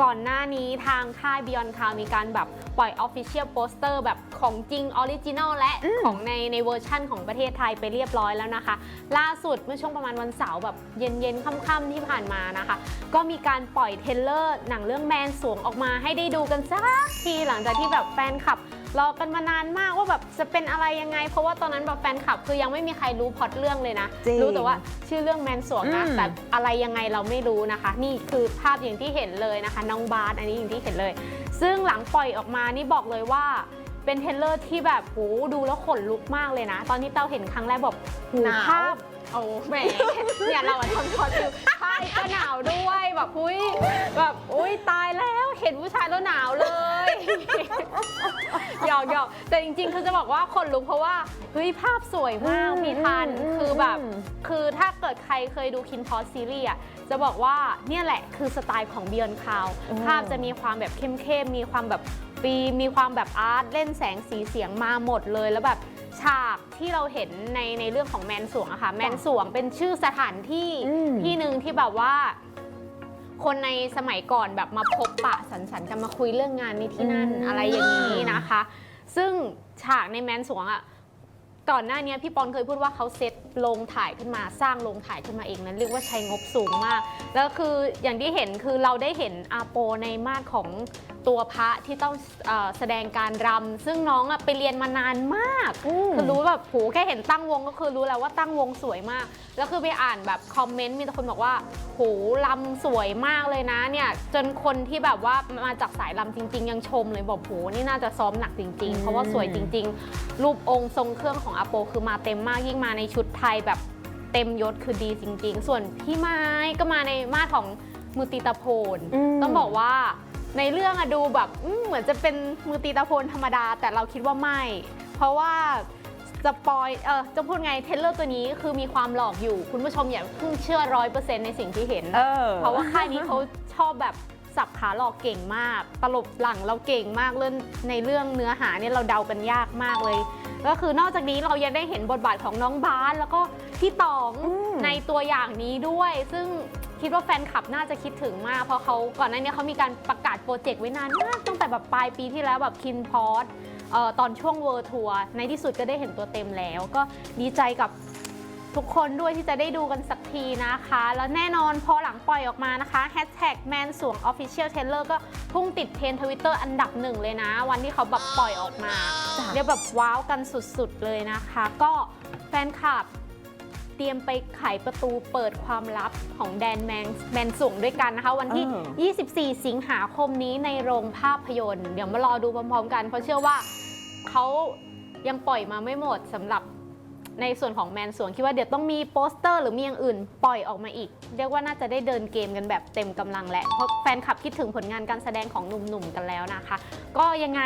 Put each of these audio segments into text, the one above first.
ก่อนหน้านี้ทางค่าย Beyond Cloud มีการแบบปล่อย Official Poster แบบของจริงออริจิน l ลและอืมของในในเวอร์ชั่นของประเทศไทยไปเรียบร้อยแล้วนะคะ ล่าสุดเมื่อช่วงประมาณวันเสาร์แบบเย็นๆค่ำๆที่ผ่านมานะคะ ก็มีการปล่อยเทรลเลอร์หนังเรื่องแมนสวงออกมาให้ได้ดูกันสักทีหลังจากที่แบบแฟนคลับ รอกันมานานมากว่าแบบจะเป็นอะไรยังไง เพราะว่าตอนนั้นแบบแฟนคลับคือยังไม่มีใครรู้พล็อตเรื่องเลยนะ จริงรู้แต่ว่าชื่อเรื่องแมนสวงนะอืม แต่อะไรยังไงเราไม่รู้นะคะ นี่คือภาพอย่างที่เห็นเลยนะคะ น้องบาสอันนี้อย่างที่เห็นเลย ซึ่งหลังปล่อยออกมานี่บอกเลยว่าเป็นเทรลเลอร์ที่แบบโหดูแล้วขนลุกมากเลยนะ ตอนที่เต้าเห็นครั้งแรกแบบหูหนาว ภาพโอ้แหมเนี่ยเราอะทำคอร์ฟิวใช่ก็หนาวด้วยแบบอุ้ยแบบอุ้ยตายแล้วเห็นผู้ชายแล้วหนาวเลยห ยอกหยอกแต่จริงๆ คือจะบอกว่าคนลุกเพราะว่าเฮ้ยภาพสวยมากอืมพี่ทันอืมคือแบบ อืม คือถ้าเกิดใครเคยดูคินพอสซีรีส์อะจะบอกว่าเนี่ยแหละคือสไตล์ของ Beyond Cloud อืมภาพจะมีความแบบเข้มๆมีความแบบปีมีความแบบอาร์ตเล่นแสงสีเสียงมาหมดเลยแล้วแบบฉากที่เราเห็นในในเรื่องของแมนสวงอะค่ะแมนสวงเป็นชื่อสถานที่อืม ที่หนึ่งที่แบบว่า คนในสมัยก่อนแบบมาพบปะสันสันกันมาคุยเรื่องงานในที่นั่นอืมอะไรอย่างนี้นะคะ ซึ่งฉากในแมนสวงอะ ก่อนหน้านี้พี่ปอนเคยพูดว่าเขาเซตโรงถ่ายขึ้นมาสร้างโรงถ่ายขึ้นมาเองนั้นเรียกว่าใช้งบสูงมาก แล้วคืออย่างที่เห็นคือเราได้เห็นอาโปในมาดของตัวพระที่ต้องเออแสดงการรำซึ่งน้องอะไปเรียนมานานมากมคือรู้แบบโหแค่เห็นตั้งวงก็คือรู้แล้วว่าตั้งวงสวยมาก แล้วคือไปอ่านแบบคอมเมนต์มีแต่คนบอกว่าโหลำสวยมากเลยนะเนี่ยจนคนที่แบบว่ามาจากสายลำจริง ๆ ยังชมเลยบอกโหนี่น่าจะซ้อมหนักจริงอืๆมเพราะว่าสวยจริง ๆ รูปองค์ทรงเครื่องของอาโปคือมาเต็มมากยิ่งมาในชุดไทยแบบเต็มยศคือดีจริง ๆ ส่วนพี่ไม้ก็มาในมาดของมือตีตะโพนมต้องบอกว่าในเรื่องอะดูแบบอืมเหมือนจะเป็นมือตีตะโพนธรรมดา แต่เราคิดว่าไม่ เพราะว่าสปอยเออจะพูดไงเทรลเลอร์ตัวนี้คือมีความหลอกอยู่ คุณผู้ชมอย่าเพิ่งเชื่อร้อยเปอร์เซ็นต์ในสิ่งที่เห็นเออเพราะว่าค่ายนี้เขาชอบแบบ สับขาหลอกเก่งมาก ตลบหลังเราเก่งมากเรื่องในเรื่องเนื้อหาเนี่ยเราเดากันยากมากเลย ก็คือนอกจากนี้เรายังได้เห็นบทบาทของน้องบาสแล้วก็พี่ตองอืมในตัวอย่างนี้ด้วย ซึ่งคิดว่าแฟนคลับน่าจะคิดถึงมาก เพราะเขาก่อนหน้านี้เขามีการประกาศโปรเจกต์ไว้นานมากตั้งแต่แบบปลายปีที่แล้วแบบคินพอสตอนช่วงเวิร์ทัวร์ในที่สุดก็ได้เห็นตัวเต็มแล้ว ก็ดีใจกับ ทุกคนด้วยที่จะได้ดูกันสักทีนะคะ แล้วแน่นอนพอหลังปล่อยออกมานะคะ Hashtag แมนสวง Official t a i l e r ก็พุ่งติดเทรนทวิตเตอร์ Twitter อันดับหนึ่งเลยนะ วันที่เขาแบบปล่อยออกมาจ้ะเรียกแบบว้าวกันสุดๆเลยนะคะ ก็แฟนคลับเตรียมไปไขประตูเปิดความลับของแดนแมนแมนสวงด้วยกันนะคะ วันที่ 24 สิงหาคมนี้ในโรงภาพยนตร์ เดี๋ยวมารอดูพร้อมๆกัน เพราะเชื่อว่าเขายังปล่อยมาไม่หมดสำหรับ ในส่วนของแมนสวงคิดว่าเดี๋ยวต้องมีโปสเตอร์ หรือมีอย่างอื่นปล่อยออกมาอีก เรียกว่าน่าจะได้เดินเกมกันแบบเต็มกำลังแหละเพราะแฟนคลับคิดถึงผลงานการแสดงของหนุ่มๆกันแล้วนะคะ ก็ยังไง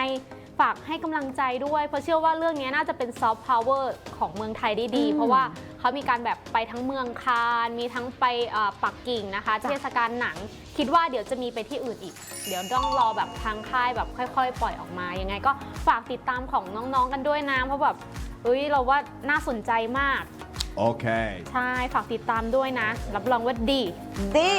ฝากให้กำลังใจด้วย เพราะเชื่อว่าเรื่องนี้น่าจะเป็นซอฟต์พาวเวอร์ของเมืองไทยได้ดีอืมเพราะว่าเขามีการแบบไปทั้งเมืองคาน มีทั้งไปเอ่อปักกิ่งนะคะจ้ะเทศกาลหนัง คิดว่าเดี๋ยวจะมีไปที่อื่นอีก เดี๋ยวต้องรอแบบทางค่ายแบบค่อย ๆ ปล่อยออกมายังไง ก็ฝากติดตามของน้องๆกันด้วยนะเพราะแบบเฮ้ยเราว่าน่าสนใจมาก Okay. ใช่ฝากติดตามด้วยนะ รับรองว่าดี ดี